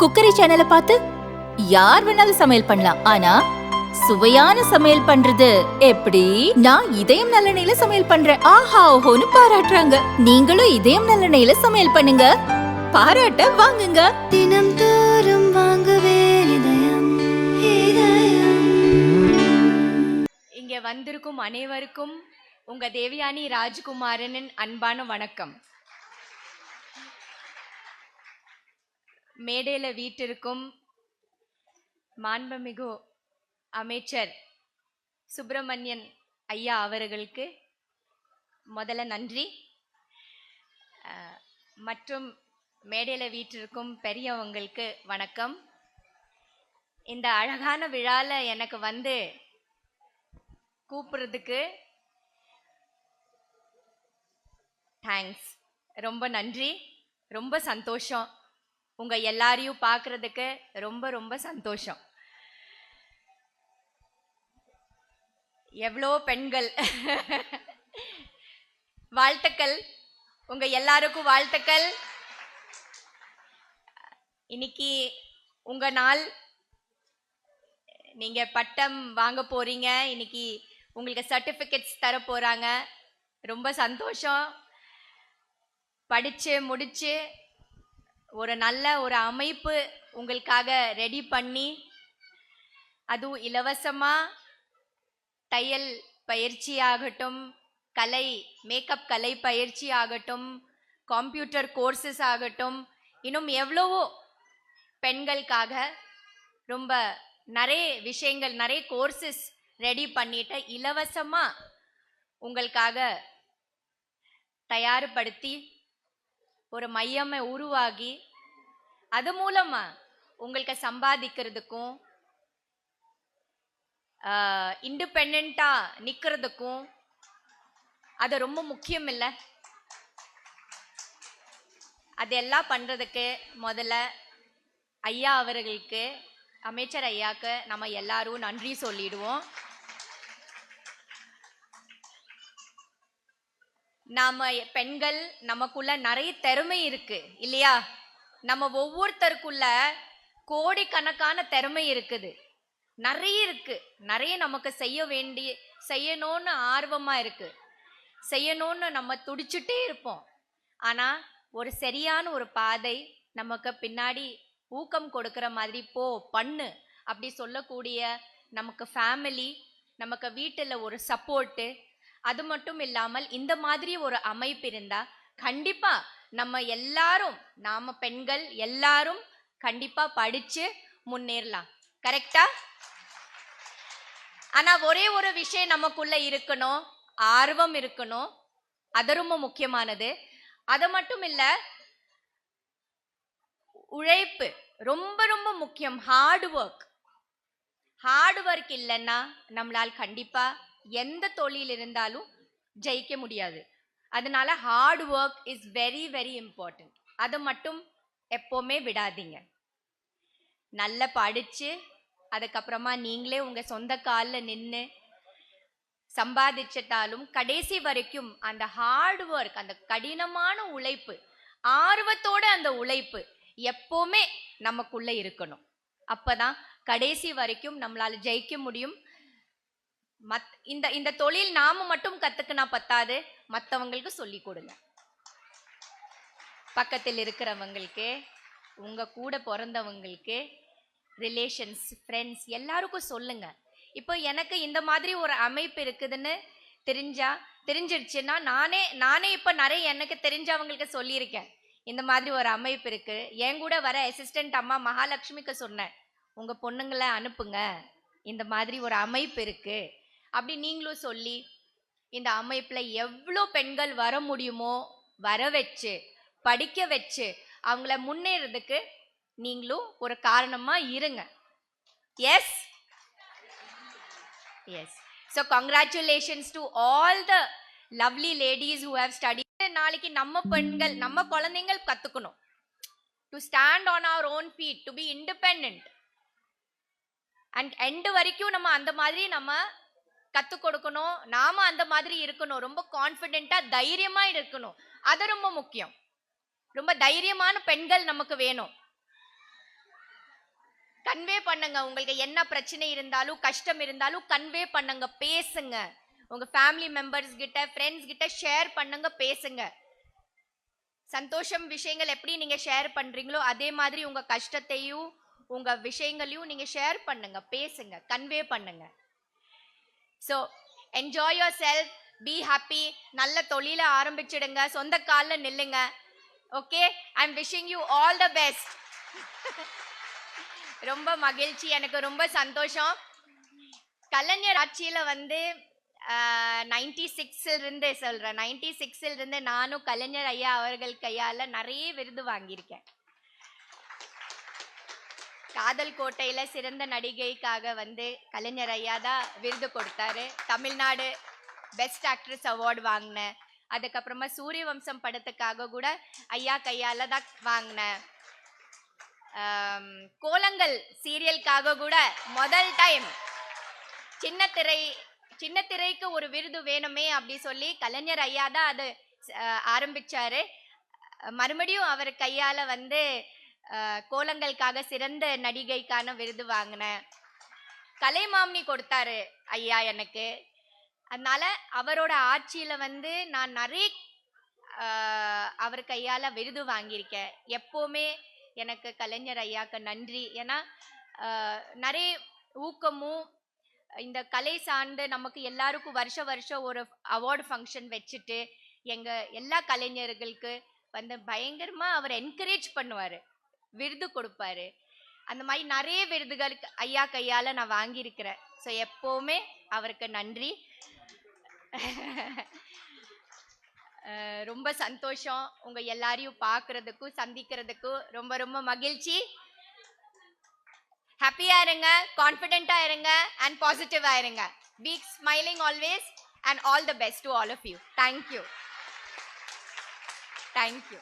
Cookery சேனலை பார்த்து யார் வேணாலும் சமையல் பண்ணலாம். ஆனா சுவையான சமையல் பண்றது எப்படி? நான் இதயம் நல்லெண்ணெயில சமையல் பண்றேன். ஆஹா ஓஹோன்னு பாராட்டுறாங்க. நீங்களும் இதயம் நல்லெண்ணெயில சமையல் பண்ணுங்க. பாராட்ட வாங்குங்க. தினம் தோறும் வாங்குவே இதயம் இதயம். இங்கே வந்திருக்கும் அனைவருக்கும் உங்க தேவயானி ராஜ்குமாரனின் அன்பான வணக்கம். மேடையில் வீட்டிற்கும் மாண்புமிகு அமைச்சர் சுப்பிரமணியன் ஐயா அவர்களுக்கு முதல்ல நன்றி. மற்றும் மேடையில் வீட்டிற்கும் பெரியவங்களுக்கு வணக்கம். இந்த அழகான விழாவில் எனக்கு வந்து கூப்பிடுறதுக்கு தேங்க்ஸ் ரொம்ப நன்றி. ரொம்ப சந்தோஷம். உங்கள் எல்லாரையும் பார்க்குறதுக்கு ரொம்ப ரொம்ப சந்தோஷம். எவ்வளோ பெண்கள். வாழ்த்துக்கள். உங்கள் எல்லாருக்கும் வாழ்த்துக்கள். இன்னைக்கு உங்கள் நாள். நீங்கள் பட்டம் வாங்க போகிறீங்க இன்னைக்கு உங்களுக்கு சர்டிஃபிகேட்ஸ் தர போகிறாங்க ரொம்ப சந்தோஷம். படித்து முடித்து ஒரு நல்ல ஒரு அமைப்பு உங்களுக்காக ரெடி பண்ணி அதுவும் இலவசமாக தையல் பயிற்சி ஆகட்டும் கலை மேக்கப் கலை பயிற்சி ஆகட்டும் கம்ப்யூட்டர் கோர்சஸ் ஆகட்டும் இன்னும் எவ்வளவோ பெண்களுக்காக ரொம்ப நிறைய விஷயங்கள் நிறைய கோர்சஸ் ரெடி பண்ணிட்டு இலவசமாக உங்களுக்காக தயார்படுத்தி ஒரு மையமை உருவாகி அது மூலமா உங்களுக்கு சம்பாதிக்கிறதுக்கும் இண்டிபெண்டா நிக்கிறதுக்கும் அது ரொம்ப முக்கியம் இல்லை அதெல்லாம் பண்றதுக்கு முதல்ல ஐயா அவர்களுக்கு அமைச்சர் ஐயாக்கு நம்ம எல்லாரும் நன்றி சொல்லிடுவோம். நாம பெண்கள் நமக்குள்ள நிறைய திறமை இருக்கு இல்லையா? நம்ம ஒவ்வொருத்தருக்குள்ள கோடிக்கணக்கான திறமை இருக்குது. நிறைய இருக்கு. நிறைய நமக்கு செய்ய வேண்டிய செய்யணும்னு ஆர்வமா இருக்கு. செய்யணும்னு நம்ம துடிச்சுட்டே இருப்போம். ஆனா ஒரு சரியான ஒரு பாதை நமக்கு பின்னாடி ஊக்கம் கொடுக்கிற மாதிரி போ பண்ணு அப்படி சொல்லக்கூடிய நமக்கு ஃபேமிலி நமக்கு வீட்டில் ஒரு சப்போர்ட்டு அது மட்டும் இல்லாமல் இந்த மாதிரி ஒரு அமைப்பு இருந்தா கண்டிப்பா நம்ம எல்லாரும் நாம பெண்கள் எல்லாரும் கண்டிப்பா படிச்சு முன்னேறலாம். கரெக்டா ஆனா ஒரே ஒரு விஷயம் நமக்குள்ள இருக்கணும் ஆர்வம் இருக்கணும். அது ரொம்ப முக்கியமானது. அது மட்டும் இல்ல உழைப்பு ரொம்ப ரொம்ப முக்கியம். ஹார்ட் ஒர்க் ஹார்ட் ஒர்க் இல்லைன்னா நம்மளால் கண்டிப்பா எந்த தொழில் இருந்தாலும் ஜெயிக்க முடியாது. அதனால hard work is very very important அதை மட்டும் எப்போவுமே விடாதீங்க. நல்லா படித்து அதுக்கப்புறமா நீங்களே உங்கள் சொந்த காலில் நின்று சம்பாதிச்சிட்டாலும் கடைசி வரைக்கும் அந்த ஹார்ட் ஒர்க் அந்த கடினமான உழைப்பு ஆர்வத்தோட அந்த உழைப்பு எப்போவுமே நமக்குள்ளே இருக்கணும். அப்போ தான் கடைசி வரைக்கும் நம்மளால் ஜெயிக்க முடியும். மத் இந்த இந்த தொழில் நாம மட்டும் கத்துக்கினா பத்தாது. மற்றவங்களுக்கு சொல்லி கொடுங்க. பக்கத்தில் இருக்கிறவங்களுக்கு உங்க கூட பிறந்தவங்களுக்கு ரிலேஷன்ஸ் ஃப்ரெண்ட்ஸ் எல்லாருக்கும் சொல்லுங்க. இப்போ எனக்கு இந்த மாதிரி ஒரு அமைப்பு இருக்குதுன்னு தெரிஞ்சா தெரிஞ்சிருச்சுன்னா நானே நானே இப்போ நிறைய எனக்கு தெரிஞ்சவங்களுக்கு சொல்லியிருக்கேன். இந்த மாதிரி ஒரு அமைப்பு இருக்கு. என் கூட வர அசிஸ்டன்ட் அம்மா மகாலட்சுமிக்கு சொன்னேன். உங்க பொண்ணுங்களை அனுப்புங்க. இந்த மாதிரி ஒரு அமைப்பு இருக்குது அப்படி நீங்களும் சொல்லி இந்த அமைப்பில் எவ்வளோ பெண்கள் வர முடியுமோ வர வச்சு படிக்க வச்சு அவங்கள முன்னேறதுக்கு நீங்களும் ஒரு காரணமாக இருங்க. Yes yes so congratulations to all the lovely ladies who have study நாளைக்கு நம்ம பெண்கள் நம்ம குழந்தைங்கள் கற்றுக்கணும் to stand on our own feet to be independent and end வரைக்கும் நம்ம அந்த மாதிரி நம்ம கற்றுக் கொடுக்கணும். நாம அந்த மாதிரி இருக்கணும். ரொம்ப கான்ஃபிடென்ட்டா தைரியமா இருக்கணும். அது ரொம்ப முக்கியம். ரொம்ப தைரியமான பெண்கள் நமக்கு வேணும். கன்வே பண்ணுங்க. உங்களுக்கு என்ன பிரச்சனை இருந்தாலும் கஷ்டம் இருந்தாலும் கன்வே பண்ணுங்க. பேசுங்க. உங்க ஃபேமிலி மெம்பர்ஸ் கிட்ட ஃப்ரெண்ட்ஸ் கிட்ட ஷேர் பண்ணுங்க. பேசுங்க. சந்தோஷம் விஷயங்கள் எப்படி நீங்க ஷேர் பண்றீங்களோ அதே மாதிரி உங்க கஷ்டத்தையும் உங்க விஷயங்களையும் நீங்க ஷேர் பண்ணுங்க. பேசுங்க. கன்வே பண்ணுங்க. So enjoy yourself be happy நல்ல தொழிலை ஆரம்பிச்சிடுங்க சொந்த காலில் நில்லுங்க. Okay I am wishing you all the best ரொம்ப மகிழ்ச்சி எனக்கு ரொம்ப சந்தோஷம். கலைஞர் ஆட்சியில் வந்து நைன்டி சிக்ஸிலிருந்தே சொல்கிறேன் நைன்டி சிக்ஸில் இருந்து நானும் கலைஞர் ஐயா அவர்கள் கையால் நிறைய விருது வாங்கியிருக்கேன். காதல் கோட்டையில் சிறந்த நடிகைக்காக வந்து கலைஞர் ஐயா தான் விருது கொடுத்தாரு. தமிழ்நாடு பெஸ்ட் ஆக்ட்ரஸ் அவார்டு வாங்கினேன் அதுக்கப்புறமா சூரிய வம்சம் படத்துக்காக கூட ஐயா கையால் தான் வாங்கினேன் கோலங்கள் சீரியலுக்காக கூட முதல் டைம் சின்ன திரை சின்ன திரைக்கு ஒரு விருது வேணுமே அப்படி சொல்லி கலைஞர் ஐயா தான் அது அஹ், ஆரம்பிச்சாரு. மறுபடியும் அவர் கையால் வந்து கோலங்களுக்காக சிறந்த நடிகைக்கான விருது வாங்கினேன் கலைமாமணி கொடுத்தாரு ஐயா எனக்கு. அதனால அவரோட ஆட்சியில வந்து நான் நிறைய அவர் கையால் விருது வாங்கியிருக்கேன். எப்போவுமே எனக்கு கலைஞர் ஐயாக்கு நன்றி. ஏன்னா நிறைய ஊக்கமும் இந்த கலை சார்ந்து நமக்கு எல்லாருக்கும் வருஷ வருஷம் ஒரு அவார்டு ஃபங்க்ஷன் வச்சுட்டு எங்கள் எல்லா கலைஞர்களுக்கு வந்து பயங்கரமாக அவர் என்கரேஜ் பண்ணுவார். விருது கொடுப்பாரு. அந்த மாதிரி நிறைய விருதுகள் ஐயா கையால நான் வாங்கியிருக்கிறேன். ஸோ எப்போவுமே அவருக்கு நன்றி. ரொம்ப சந்தோஷம். உங்க எல்லாரையும் பார்க்கறதுக்கும் சந்திக்கிறதுக்கும் ரொம்ப ரொம்ப மகிழ்ச்சி. ஹாப்பியா இருங்க கான்ஃபிடென்ட்டா இருங்க அண்ட் பாசிட்டிவா இருங்க. Be smiling always and all the best to all of you thank you thank you